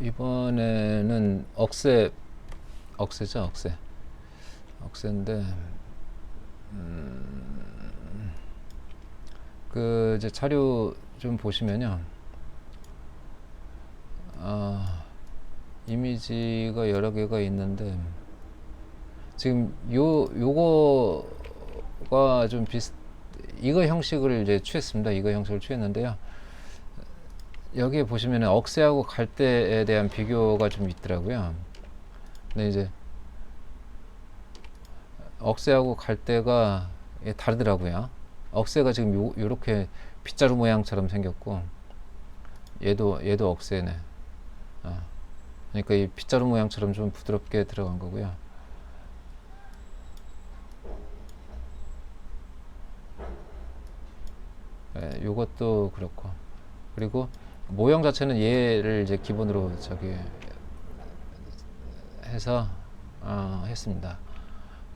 이번에는 억세 억세죠 억세. 억세인데 음, 그 이제 자료 좀 보시면요. 아 이미지가 여러 개가 있는데 지금 요 요거가 좀 비슷 이거 형식을 이제 취했습니다. 이거 형식을 취했는데요 여기에 보시면 억세하고 갈대에 대한 비교가 좀 있더라고요. 근데 이제 억세하고 갈대가 이게 다르더라고요. 억세가 지금 요, 요렇게 빗자루 모양처럼 생겼고 얘도 얘도 억세네. 아, 그러니까 이 빗자루 모양처럼 좀 부드럽게 들어간 거고요. 예, 요것도 그렇고 그리고 모형 자체는 얘를 이제 기본으로 저기 해서 어, 했습니다.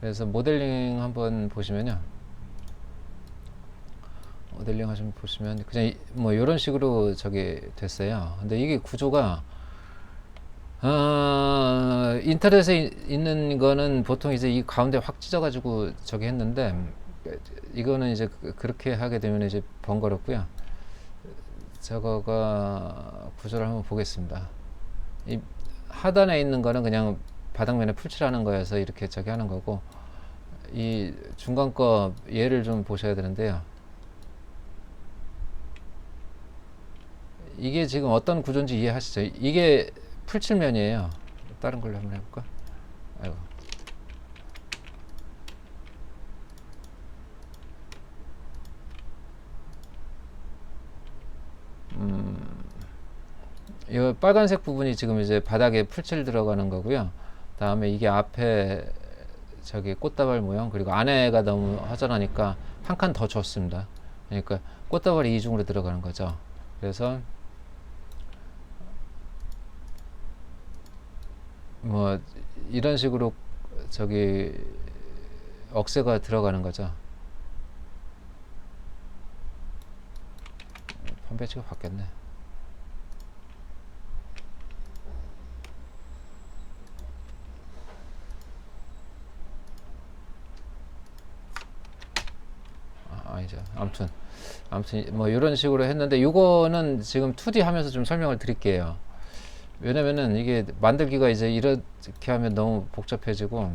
그래서 모델링 한번 보시면요. 모델링 하시면 보시면 그냥 이- 뭐 이런 식으로 저기 됐어요. 근데 이게 구조가 어, 인터넷에 이- 있는 거는 보통 이제 이 가운데 확 찢어가지고 저기 했는데 이거는 이제 그- 그렇게 하게 되면 이제 번거롭고요. 저거가 구조를 한번 보겠습니다. 이 하단에 있는 거는 그냥 바닥면에 풀칠하는 거여서 이렇게 저기 하는 거고 이 중간 거 얘를 좀 보셔야 되는데요. 이게 지금 어떤 구조인지 이해하시죠? 이게 풀칠면이에요. 다른 걸로 한번 해볼까? 아이고. 이 빨간색 부분이 지금 이제 바닥에 풀칠 들어가는 거고요. 다음에 이게 앞에 저기 꽃다발 모양 그리고 안에가 너무 허전하니까 한 칸 더 줬습니다. 그러니까 꽃다발이 이중으로 들어가는 거죠. 그래서 뭐 이런 식으로 저기 억새가 들어가는 거죠. 판배치가 바뀌었네. 아, 아니죠. 아무튼 아무튼 뭐 이런 식으로 했는데 이거는 지금 2D 하면서 좀 설명을 드릴게요. 왜냐면은 이게 만들기가 이제 이렇게 하면 너무 복잡해지고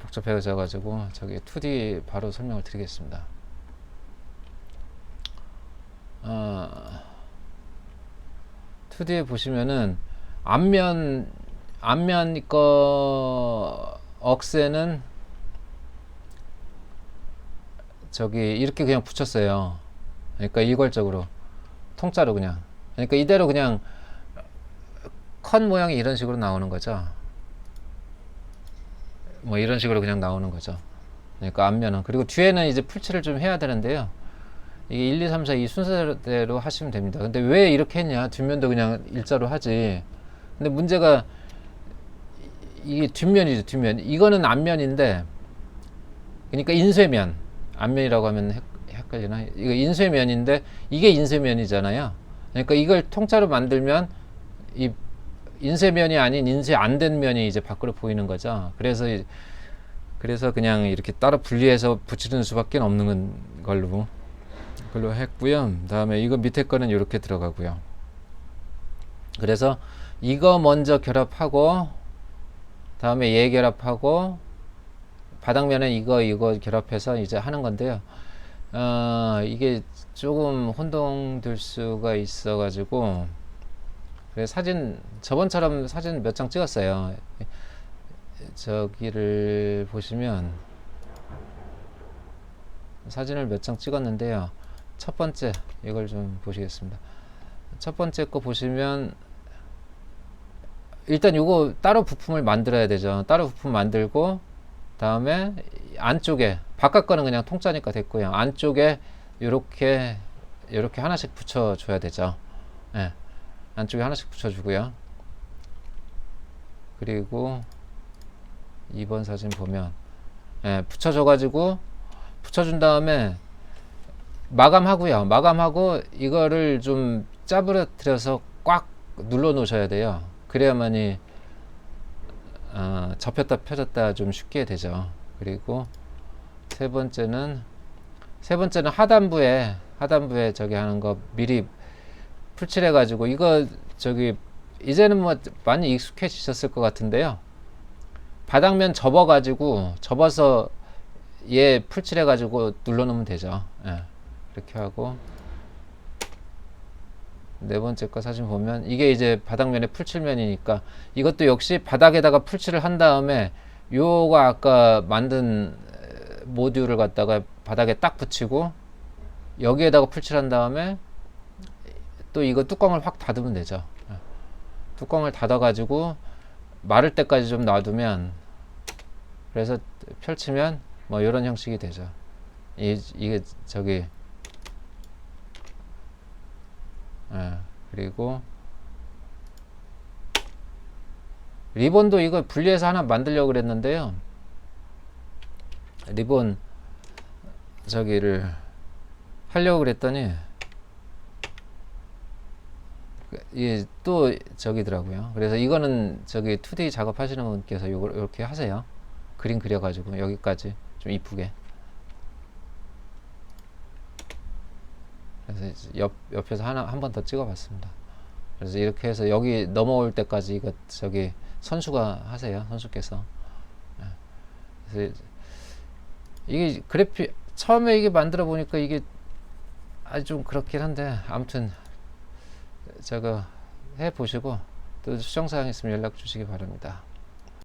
복잡해져 가지고 저기 2D 바로 설명을 드리겠습니다. 아, 2D에 보시면은 앞면 앞면 거 억새는 저기 이렇게 그냥 붙였어요. 그러니까 일괄적으로 통짜로 그냥. 그러니까 이대로 그냥 컷 모양이 이런 식으로 나오는 거죠. 뭐 이런 식으로 그냥 나오는 거죠. 그러니까 앞면은 그리고 뒤에는 이제 풀칠을 좀 해야 되는데요. 이게 1, 2, 3, 4 이 순서대로 하시면 됩니다. 근데 왜 이렇게 했냐? 뒷면도 그냥 일자로 하지. 근데 문제가 이게 뒷면이죠, 뒷면. 이거는 앞면인데 그러니까 인쇄면. 앞면이라고 하면 헷, 헷갈리나? 이거 인쇄면인데 이게 인쇄면이잖아요. 그러니까 이걸 통짜로 만들면 이 인쇄면이 아닌 인쇄 안 된 면이 이제 밖으로 보이는 거죠. 그래서 이- 그래서 그냥 이렇게 따로 분리해서 붙이는 수밖에 없는 걸로 걸로 했고요. 다음에 이거 밑에 거는 이렇게 들어가고요. 그래서 이거 먼저 결합하고 다음에 얘 결합하고 바닥면에 이거 이거 결합해서 이제 하는 건데요. 어, 이게 조금 혼동될 수가 있어 가지고 그래서 사진 저번처럼 사진 몇 장 찍었어요. 저기를 보시면 사진을 몇 장 찍었는데요. 첫 번째 이걸 좀 보시겠습니다. 첫 번째 거 보시면 일단 요거 따로 부품을 만들어야 되죠. 따로 부품 만들고 다음에 안쪽에 바깥 거는 그냥 통짜니까 됐고요. 안쪽에 요렇게 요렇게 하나씩 붙여 줘야 되죠. 예. 안쪽에 하나씩 붙여 주고요. 그리고 2번 사진 보면 예, 붙여 줘 가지고 붙여 준 다음에 마감하고요. 마감하고 이거를 좀 짜부러뜨려서 꽉 눌러 놓으셔야 돼요. 그래야만이 어, 접혔다 펴졌다 좀 쉽게 되죠. 그리고 세 번째는 세 번째는 하단부에 하단부에 저기 하는 거 미리 풀칠해 가지고 이거 저기 이제는 뭐 많이 익숙해지셨을 것 같은데요. 바닥면 접어 가지고 접어서 얘 풀칠해 가지고 눌러 놓으면 되죠. 예. 이렇게 하고 네 번째 거 사진 보면 이게 이제 바닥면의 풀칠면이니까 이것도 역시 바닥에다가 풀칠을 한 다음에 요거 아까 만든 에, 모듈을 갖다가 바닥에 딱 붙이고 여기에다가 풀칠한 다음에 또 이거 뚜껑을 확 닫으면 되죠. 예. 뚜껑을 닫아 가지고 마를 때까지 좀 놔두면 그래서 펼치면 뭐 이런 형식이 되죠. 이, 이게 저기 예, 그리고 리본도 이거 분리해서 하나 만들려고 그랬는데요. 리본 저기를 하려고 그랬더니 이게 또 저기더라고요. 그래서 이거는 저기 2D 작업하시는 분께서 요걸 이렇게 하세요. 그림 그려가지고 여기까지 좀 이쁘게. 그래서 옆 옆에서 하나 한 번 더 찍어봤습니다. 그래서 이렇게 해서 여기 넘어올 때까지 이거 저기 선수가 하세요. 선수께서. 예. 그래서 이게 그래픽 처음에 이게 만들어 보니까 이게 아주 좀 그렇긴 한데 아무튼 저거 해 보시고 또 수정 사항 있으면 연락 주시기 바랍니다.